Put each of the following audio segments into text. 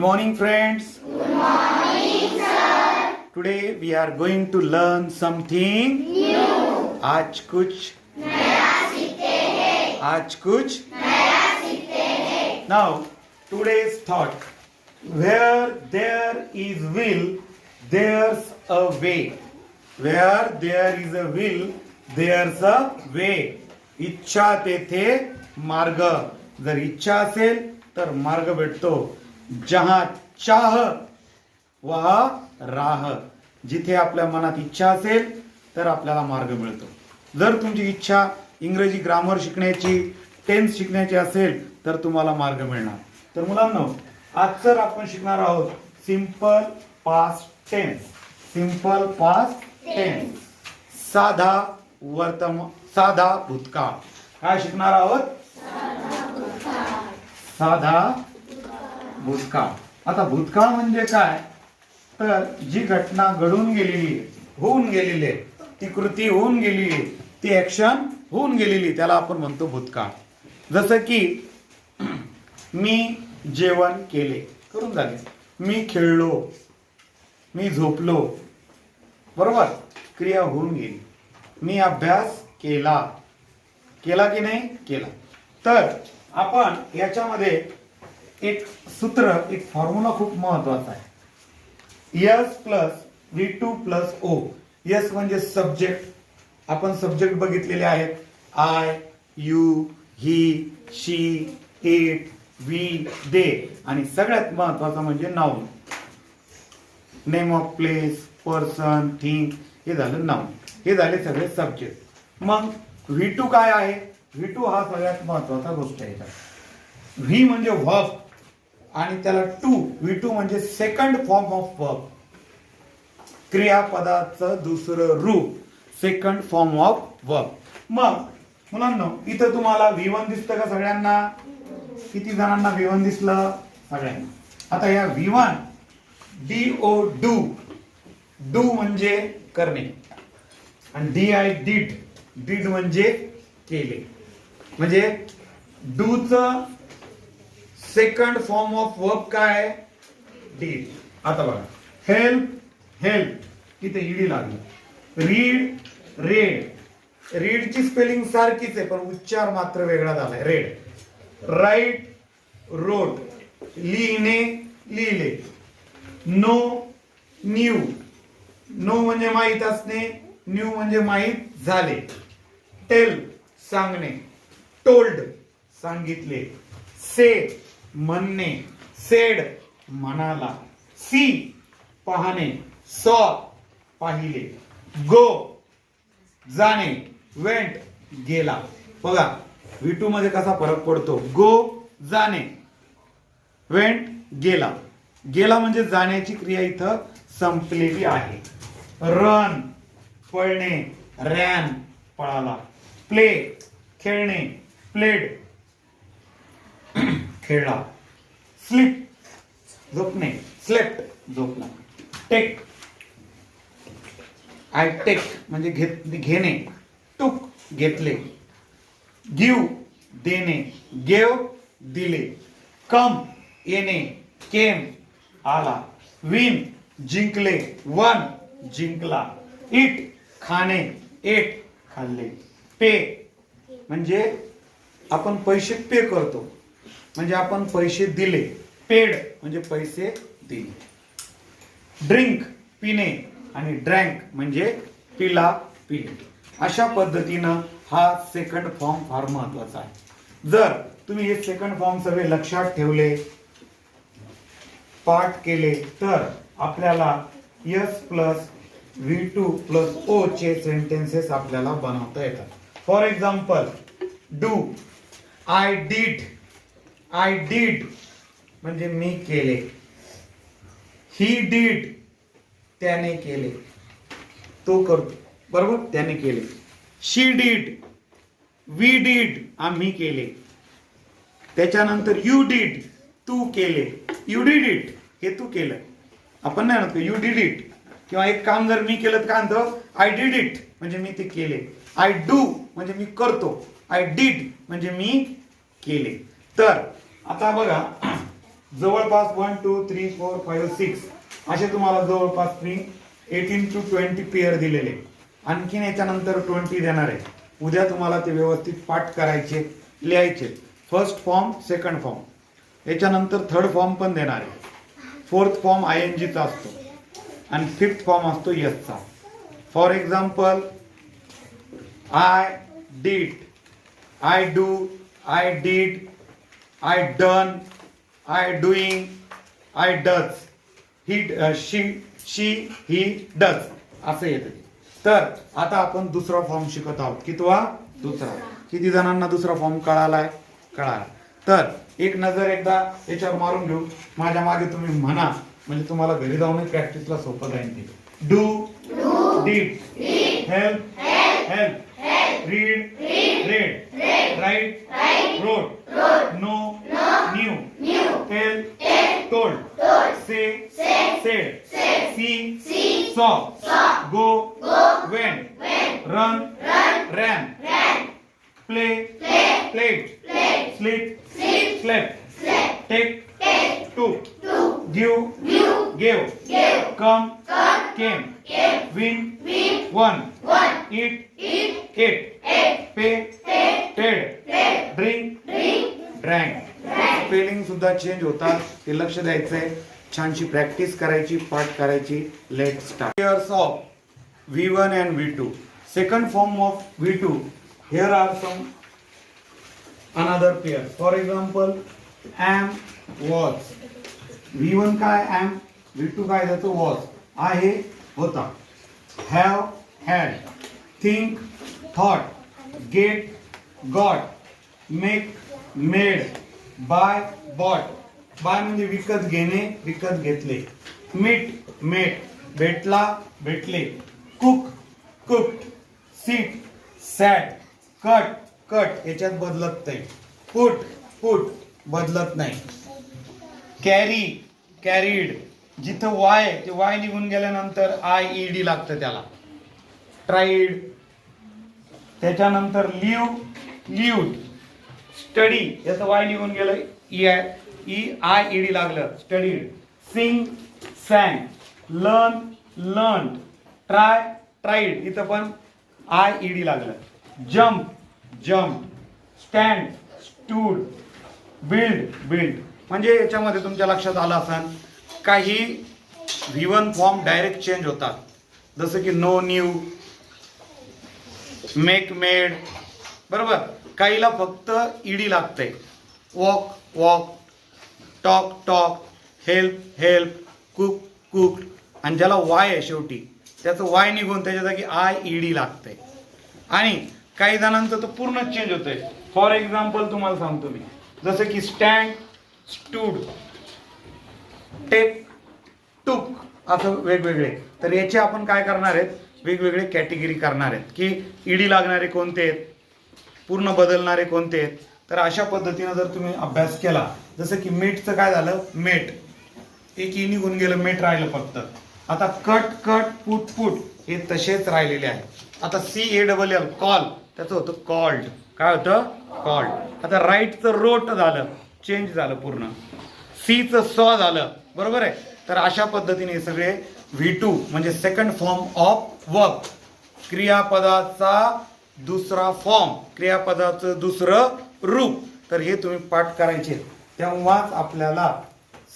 morning, friends. Good morning, sir. Today we are going to learn something new. आज कुछ नया सीखते हैं. आज कुछ नया सीखते हैं. Now, today's thought. Where there is will, there's a way. Where there is a will, there's a way. इच्छा तेथे मार्ग जर इच्छा असेल तर मार्ग भेटतो जहा चाह वहा राह. जिथे आपल्या मनात इच्छा असेल तर आपल्याला मार्ग मिळतो. जर तुमची इच्छा इंग्रजी ग्रामर शिकण्याची टेन्स शिकण्याची असेल तर तुम्हाला मार्ग मिळणार. तर मुलांना आज तर आपण शिकणार आहोत simple past tense. Simple past tense. साधा वर्तमान साधा भूतकाळ. काय शिकणार आहोत? साधा भूतकाळ. आता भूतकाळ म्हणजे काय? तर जी घटना घडून गेलेली आहे, होऊन गेलेली आहे ती कृती होऊन गेलेली आहे, ती ऍक्शन होऊन गेलेली त्याला आपण म्हणतो भूतकाळ. जसं की मी जेवण केले करून झाले. मी खेळलो मी झोपलो बरोबर? क्रिया होऊन गेली. मी अभ्यास केला. केला की नाही? केला. तर आपण याच्यामध्ये एक सूत्र एक फॉर्म्युला खूप महत्त्वाचा आहे. S plus V two plus O S म्हणजे सब्जेक्ट आपण सब्जेक्ट बघितलेले आहेत. I you he she it we they आणि सगळ्यात महत्त्वाचा म्हणजे noun name of place person thing हे झालं नाऊन हे झाले सगळे सब्जेक्ट मग व्ही टू काय आहे? व्ही टू हा सगळ्यात महत्त्वाचा गोष्ट आहे. व्ही म्हणजे व्हब आणि त्याला टू व्ही टू म्हणजे सेकंड फॉर्म ऑफ वर्ब क्रियापदाचं दुसरं रूप सेकंड फॉर्म ऑफ वर्ब मग मुलांना इथं तुम्हाला व्ही वन दिसतं का सगळ्यांना? किती जणांना व्ही वन दिसलं? सगळ्यांना. आता या V one D O do do म्हणजे करणे. आणि डी आय डीड डीड म्हणजे केले. म्हणजे डूचं सेकंड फॉर्म ऑफ वर्ब काय डीड आता बघा. हेल्प हेल्प इथे ईडी लागली. रीड रेड रीडची स्पेलिंग सारखीच आहे पण उच्चार मात्र वेगळा झालाय. रेड राईट रोड लिहिणे लिहिले. नो न्यू नो म्हणजे माहीत असणे न्यू म्हणजे माहीत झाले. टेल सांगणे. टोल्ड सांगितले. से म्हणणे सेड म्हणाला. सी पाहणे सॉ पाहिले. गो जाणे वेंट गेला. बघा विटू मध्ये कसा फरक पडतो? गो जाणे वेंट गेला. गेला म्हणजे जाण्याची क्रिया इथं संपलेली आहे. रन पळणे रॅन पळाला. प्ले खेळणे प्लेड खेळला स्लीप झोपणे स्लेप्ट झोपणे टेक आय टेक म्हणजे घेत घेणे. टूक घेतले. गिव देणे. गेव दिले. कम येणे. केम आला. विन जिंकले. वन जिंकला. इट खाणे. एट खाल्ले. पे म्हणजे आपण पैसे पे करतो. म्हणजे आपण पैसे दिले. पेड म्हणजे पैसे दिले. ड्रिंक पिणे आणि ड्रँक म्हणजे पिला पिले. अशा पद्धतीनं हा सेकंड फॉर्म फार महत्त्वाचा आहे. जर तुम्ही हे सेकंड फॉर्म सगळे लक्षात ठेवले पाठ केले तर आपल्याला S plus V two plus O चे सेंटेन्सेस आपल्याला बनवता येतात. For example do I did I did म्हणजे मी केले. ही डीड त्याने केले. तो करतो. बरोबर? त्याने केले. शी डीड वी डीड आम्ही केले. त्याच्यानंतर यू डीड तू केले. यू डीड इट हे तू केलं. आपण नाही म्हणतो यू डीड इट किंवा एक काम जर मी केलं तर काय म्हणतो? आय डीड इट म्हणजे मी ते केले. आय डू म्हणजे मी करतो. आय डीड म्हणजे मी केले. तर आता बघा जवळपास one two three four five six असे तुम्हाला जवळपास मी एटीन टू ट्वेंटी पेअर दिलेले. आणखीन याच्यानंतर ट्वेंटी देणार आहे. उद्या तुम्हाला ते व्यवस्थित पाठ करायचे लिहायचे. फर्स्ट फॉर्म सेकंड फॉर्म याच्यानंतर थर्ड फॉर्म पण देणार आहे. फोर्थ फॉर्म आय एन जीचा असतो. आणि फिफ्थ फॉर्म असतो यसचा for example I did I do I did I done I doing I does he she she he does असं येतं तर आता आपण दुसरा फॉर्म शिकत आहोत. कितवा? दुसरा. किती जणांना दुसरा फॉर्म कळालाय? कळाला. तर एक नजर एकदा याच्यावर मारून घेऊ. माझ्या मागे तुम्ही म्हणा. म्हणजे तुम्हाला घरी जाऊन प्रॅक्टिसला सोपं जाईल ते. Do did help help read read write wrote No. no, New. new, Tell. Told. Say. Said. See. See. Saw. Go. Go. Went. Run. Run. Ran. Play. Play. Played. Sleep. Slept. Take. Take. Took. Give. Give. Gave. Come. come, Came. came, Win. Win. Won. Eat. eat, Ate. Ate. Pay. Paid. रँक spelling सुद्धा change होतात. ते लक्ष द्यायचंय. छानशी practice करायची पाठ करायची. Let start years of V one and V two second form of V two here are some another pair for example am was V one काय? एम व्ही टू काय? त्याचं वॉज आहे होता. Have had think thought get got make made buy bought. Buy म्हणजे विकत घेणे विकत घेतले. मीट मेट भेटला भेटले. Cook cooked. Sit sat cut cut. याच्यात बदलत नाही. Put put. बदलत नाही. Carry carried. जिथं वाय ते वाय निघून गेल्यानंतर आय ई डी लागतं त्याला. ट्राईड त्याच्यानंतर लिव लिव्ड स्टडी याचं वाय निघून गेलं E I E I E D लागलं. Studied sing sang learn learn try tried इथं पण आय ई डी लागलं. Jump jump stand stood build build म्हणजे याच्यामध्ये तुमच्या लक्षात आलं असेल काही व्हिवन फॉर्म डायरेक्ट चेंज होतात. जसं की नो न्यू मेक मेड बरोबर? काहीला फक्त ईडी लागतंय walk walk talk talk help help cook cook. आणि ज्याला वाय आहे शेवटी त्याचं वाय निघून त्याच्या जागी आय ईडी लागतंय आणि काही जणांचं तर पूर्ण चेंज होतंय. फॉर एक्झाम्पल तुम्हाला सांगतो मी. जसं की स्टँड स्टूड टेक टूक असं वेगवेगळे. तर याचे आपण काय करणार आहेत? वेगवेगळे कॅटेगरी करणार आहेत. की ईडी लागणारे कोणते आहेत? पूर्ण बदलणारे कोणते आहेत? तर अशा पद्धतीनं जर तुम्ही अभ्यास केला जसं की मीठचं काय झालं? मेट एक ई निघून गेलं मेट राहिलं फक्त. आता कट कट पुट पुट हे तसेच राहिलेले आहे आता C A double L call. त्याचं होतं कॉल्ड. काय होतं? कॉल्ड. आता राईटचं रोट झालं चेंज झालं पूर्ण. सीचं सॉ झालं बरोबर आहे? तर अशा पद्धतीने हे सगळे व्ही टू म्हणजे सेकंड फॉर्म ऑफ वर्क क्रियापदाचा दुसरा फॉर्म क्रियापदाचं दुसरं रूप. तर हे तुम्ही पाठ करायचे. तेव्हाच आपल्याला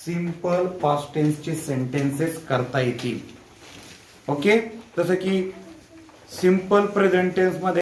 सिंपल पास्ट टेन्सचे सेंटेन्सेस करता येतील. ओके जसं की सिंपल प्रेझेंट